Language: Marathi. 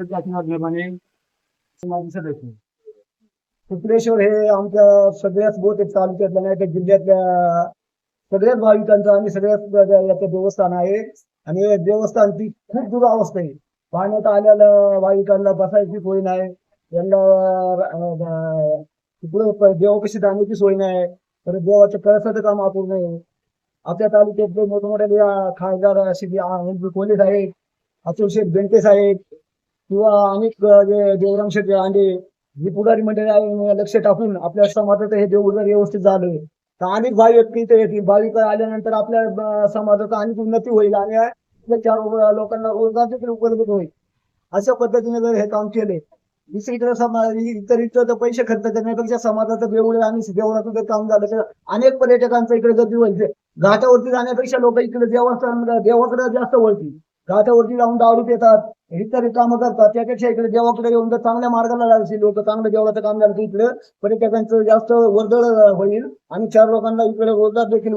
निर्माणे सदस्य शुक्रेश्वर हे आमच्या सगळ्याच बहुतेक तालुक्यातल्या नाही तर जिल्ह्यातल्या सगळ्याच भाविकांचं आणि सगळ्याच याचं देवस्थान आहे. आणि हे देवस्थानची खूप दुरावस्था आहे. पाण्यात आलेल्या भाविकांना बसायची सोय नाही. यांना अं, तिकडे देवापाशी जाण्याची सोय नाही. तर देवाच्या कळसाचं काम अपूर्ण आहे. आपल्या तालुक्यातले मोठमोठ्या खासदार असे जे पोलीस आहेत? अतुल शेठ बेंटे साहेब किंवा अनेक जे देवरामशेठ आणि अंडे जी पुढारी मंडळी लक्ष टाकून आपल्या समाजाचं हे देऊळ जर व्यवस्थित झालं तर अनेक भाविक तिथे येतील. भाविक आल्यानंतर आपल्या समाजात अनेक उन्नती होईल आणि आपल्या चार लोकांना रोजगार देखील उपलब्ध होईल. अशा पद्धतीने जर हे काम केले दुसरीकडे समाज इतर इतर पैसे खर्च करण्यापेक्षा समाजाचं देऊळ आणि देवळाचं जर काम झालं तर अनेक पर्यटकांचं इकडे गर्दी होईल. घाटावरती जाण्यापेक्षा लोक इकडे देवस्थान देवाकडे जास्त वळतील. घाटावरती जाऊन दारू पितात इतर कामं करतात. त्यापेक्षा इकडे देवाकडे येऊन जर चांगल्या मार्गाला लागतील लोक चांगलं देवाचं काम झालं तर इकडे पर्यटकांचं जास्त वर्दळ होईल. आणि चार लोकांना इकडे रोजगार देखील